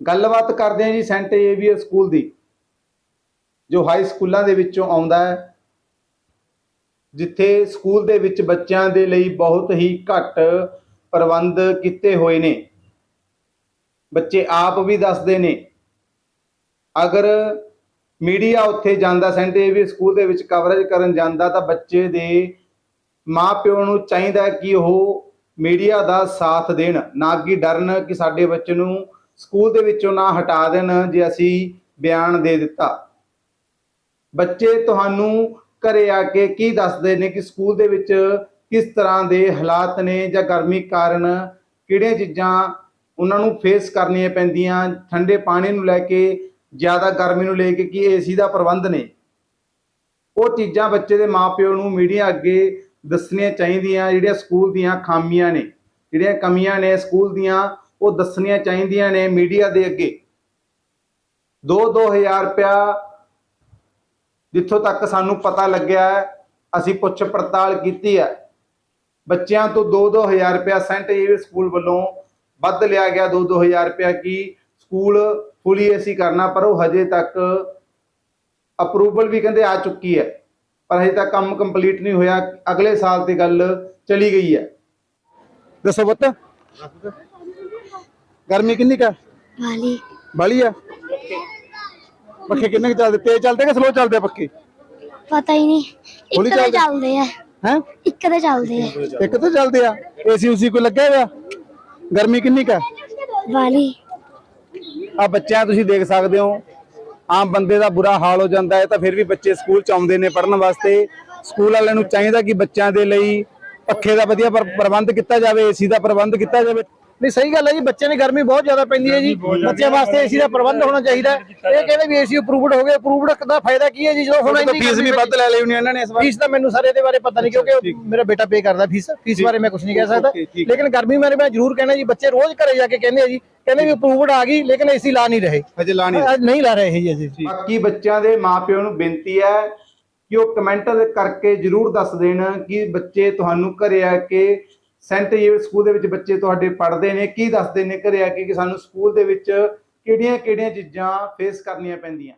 ਗੱਲਬਾਤ ਕਰਦੇ ਹਾਂ ਜੀ ਸੈਂਟ ਏਵੀਅਰ ਸਕੂਲ ਦੀ, ਜੋ ਹਾਈ ਸਕੂਲਾਂ ਦੇ ਵਿੱਚੋਂ ਆਉਂਦਾ ਹੈ, ਜਿੱਥੇ ਸਕੂਲ ਦੇ ਵਿੱਚ ਬੱਚਿਆਂ ਦੇ ਲਈ ਬਹੁਤ ਹੀ ਘੱਟ ਪ੍ਰਬੰਧ ਕੀਤੇ ਹੋਏ ਨੇ। ਬੱਚੇ ਆਪ ਵੀ ਦੱਸਦੇ ਨੇ, ਅਗਰ ਮੀਡੀਆ ਉੱਥੇ ਜਾਂਦਾ, ਸੈਂਟ ਏਵੀਅਰ ਸਕੂਲ ਦੇ ਵਿੱਚ ਕਵਰੇਜ ਕਰਨ ਜਾਂਦਾ, ਤਾਂ ਬੱਚੇ ਦੇ ਮਾਪਿਓ ਨੂੰ ਚਾਹੀਦਾ ਕਿ ਉਹ ਮੀਡੀਆ ਦਾ ਸਾਥ ਦੇਣ, ਨਾ ਕਿ ਡਰਨ ਕਿ ਸਾਡੇ ਬੱਚੇ ਨੂੰ ਸਕੂਲ ਦੇ ਵਿੱਚੋਂ ਨਾ ਹਟਾ ਦੇਣ ਜੇ ਅਸੀਂ ਬਿਆਨ ਦੇ ਦਿੱਤਾ। ਬੱਚੇ ਤੁਹਾਨੂੰ ਘਰੇ ਆ ਕੇ ਕੀ ਦੱਸਦੇ ਨੇ ਕਿ ਸਕੂਲ ਦੇ ਵਿੱਚ ਕਿਸ ਤਰ੍ਹਾਂ ਦੇ ਹਾਲਾਤ ਨੇ ਜਾਂ ਗਰਮੀ ਕਾਰਨ ਕਿਹੜੀਆਂ ਚੀਜ਼ਾਂ ਉਹਨਾਂ ਨੂੰ ਫੇਸ ਕਰਨੀਆਂ ਪੈਂਦੀਆਂ, ਠੰਡੇ ਪਾਣੀ ਨੂੰ ਲੈ ਕੇ, ਜ਼ਿਆਦਾ ਗਰਮੀ ਨੂੰ ਲੈ ਕੇ ਕੀ ਏਸੀ ਦਾ ਪ੍ਰਬੰਧ ਨੇ। ਉਹ ਚੀਜ਼ਾਂ ਬੱਚੇ ਦੇ ਮਾਪਿਓ ਨੂੰ ਮੀਡੀਆ ਅੱਗੇ ਦੱਸਣੀਆਂ ਚਾਹੀਦੀਆਂ, ਜਿਹੜੀਆਂ ਸਕੂਲ ਦੀਆਂ ਖਾਮੀਆਂ ਨੇ, ਜਿਹੜੀਆਂ ਕਮੀਆਂ ਨੇ ਸਕੂਲ ਦੀਆਂ ਉਹ ਦੱਸਣੀਆਂ ਚਾਹੀਦੀਆਂ ਨੇ ਮੀਡੀਆ ਦੇ ਅੱਗੇ। 2-2000 ਰੁਪਇਆ ਜਿੱਥੋਂ ਤੱਕ ਸਾਨੂੰ ਪਤਾ ਲੱਗਿਆ ਅਸੀਂ ਪੁੱਛ ਪੜਤਾਲ ਕੀਤੀ ਹੈ। ਬੱਚਿਆਂ ਤੋਂ 2-2000 ਰੁਪਇਆ ਸੈਂਟ ਏਵੀਅਰ ਸਕੂਲ ਵੱਲੋਂ ਵੱਧ ਲਿਆ ਗਿਆ 2-2000 ਰੁਪਇਆ ਕੀ ਸਕੂਲ ਫੁੱਲੀ ਏਸੀ ਕਰਨਾ, ਪਰ ਉਹ ਹਜੇ ਤੱਕ ਅਪਰੂਵਲ ਵੀ ਕਹਿੰਦੇ ਆ ਚੁੱਕੀ ਹੈ। ਪਰ ਹਜੇ ਤੱਕ ਕੰਮ ਕੰਪਲੀਟ ਨਹੀਂ ਹੋਇਆ, ਅਗਲੇ ਸਾਲ ਤੇ ਗੱਲ ਚਲੀ ਗਈ ਹੈ। ਦੱਸੋ ਬੱਤ ਗਰਮੀ ਕਿੰਨੀ ਕਾ ਵਾਲੀ। ਬਾਲੀ ਆ ਪੱਖੇ ਕਿੰਨੇ ਕੁ ਚੱਲਦੇ? ਤੇਜ਼ ਚੱਲਦੇ ਕਿ ਸਲੋ ਚੱਲਦੇ ਆ ਪੱਖੇ? ਪਤਾ ਹੀ ਨਹੀਂ। ਹੌਲੀ ਇੱਕ ਦੇ ਚੱਲਦੇ? ਚੱਲਦੇ ਆ। ਹੈ? ਇੱਕ ਦੇ ਚੱਲਦੇ ਆ। ਇੱਕ ਤਾਂ ਚੱਲਦੇ ਆ। ਏਸੀ ਉਸੀ ਕੋਈ ਲੱਗਿਆ ਹੋਇਆ? ਗਰਮੀ ਕਿੰਨੀ ਕਾ ਵਾਲੀ। ਆ ਬੱਚਿਆਂ ਤੁਸੀਂ ਦੇਖ ਸਕਦੇ ਹੋ। ਆਮ ਬੰਦੇ ਦਾ ਬੁਰਾ ਹਾਲ ਹੋ ਜਾਂਦਾ ਹੈ ਤਾਂ ਫਿਰ ਵੀ ਬੱਚੇ ਸਕੂਲ ਚ ਆਉਂਦੇ ਨੇ ਪੜ੍ਹਨ ਵਾਸਤੇ। ਸਕੂਲ ਵਾਲਿਆਂ ਨੂੰ ਚਾਹੀਦਾ ਕਿ ਬੱਚਿਆਂ ਦੇ ਲਈ ਪੱਖੇ ਦਾ ਵਧੀਆ ਪ੍ਰ- ਪ੍ਰਬੰਧ ਕੀਤਾ ਜਾਵੇ ਏਸੀ ਦਾ ਪ੍ਰਬੰਧ ਕੀਤਾ ਜਾਵੇ। ਨਹੀਂ ਸਹੀ ਗੱਲ ਹੈ ਜੀ ਬੱਚੇ ਨੇ ਗਰਮੀ ਬਹੁਤ ਜ਼ਿਆਦਾ ਪੈਂਦੀ ਹੈ ਜੀ। ਬੱਚਿਆਂ ਵਾਸਤੇ ਏਸੀ ਦਾ ਪ੍ਰਬੰਧ ਹੋਣਾ ਚਾਹੀਦਾ ਹੈ। ਇਹ ਕਹਿੰਦੇ ਵੀ ਏਸੀ ਅਪਰੂਵਡ ਹੋ ਗਏ ਅਪਰੂਵਡ ਦਾ ਫਾਇਦਾ ਕੀ ਹੈ ਜੀ? ਜਦੋਂ ਹੁਣ ਇੰਨੀ ਫੀਸ ਵੀ ਵੱਧ ਲੈ ਲਈ ਇਹਨਾਂ ਨੇ ਇਸ ਵਾਰ। ਫੀਸ ਤਾਂ ਮੈਨੂੰ ਸਾਰੇ ਇਹਦੇ ਬਾਰੇ ਪਤਾ ਨਹੀਂ ਕਿਉਂਕਿ ਮੇਰਾ ਬੇਟਾ ਪੇ ਕਰਦਾ ਫੀਸ ਫੀਸ ਬਾਰੇ ਮੈਂ ਕੁਝ ਨਹੀਂ ਕਹਿ ਸਕਦਾ। ਲੇਕਿਨ ਗਰਮੀ ਬਾਰੇ ਮੈਂ ਜ਼ਰੂਰ ਕਹਿਣਾ ਜੀ ਬੱਚੇ ਰੋਜ਼ ਘਰੇ ਜਾ ਕੇ ਕਹਿੰਦੇ ਆ ਜੀ ਕਹਿੰਦੇ ਵੀ ਅਪਰੂਵਡ ਆ ਗਈ ਲੇਕਿਨ ਏਸੀ ਲਾ ਨਹੀਂ ਰਹੇ। ਹਜੇ ਲਾਣੀ ਅ, ਨਹੀਂ ਲਾ ਰਹੇ ਜੀ ਅਸੀਂ ਬਾਕੀ ਬੱਚਿਆਂ ਦੇ ਮਾਪਿਆਂ ਨੂੰ ਬੇਨਤੀ ਹੈ ਕਿ ਉਹ ਕਮੈਂਟ ਕਰਕੇ ਜਰੂਰ ਦੱਸ ਦੇਣ ਕਿ ਬੱਚੇ ਤੁਹਾਨੂੰ ਘਰੇ ਆ ਕੇ ਸੈਂਟ ਏਵ ਸਕੂਲ ਦੇ ਵਿੱਚ ਬੱਚੇ ਤੁਹਾਡੇ ਪੜ੍ਹਦੇ ਨੇ, ਕੀ ਦੱਸਦੇ ਨੇ ਘਰੇ ਆ ਕੇ ਕਿ ਸਾਨੂੰ ਸਕੂਲ ਦੇ ਵਿੱਚ ਕਿਹੜੀਆਂ-ਕਿਹੜੀਆਂ ਚੀਜ਼ਾਂ ਫੇਸ ਕਰਨੀਆਂ ਪੈਂਦੀਆਂ?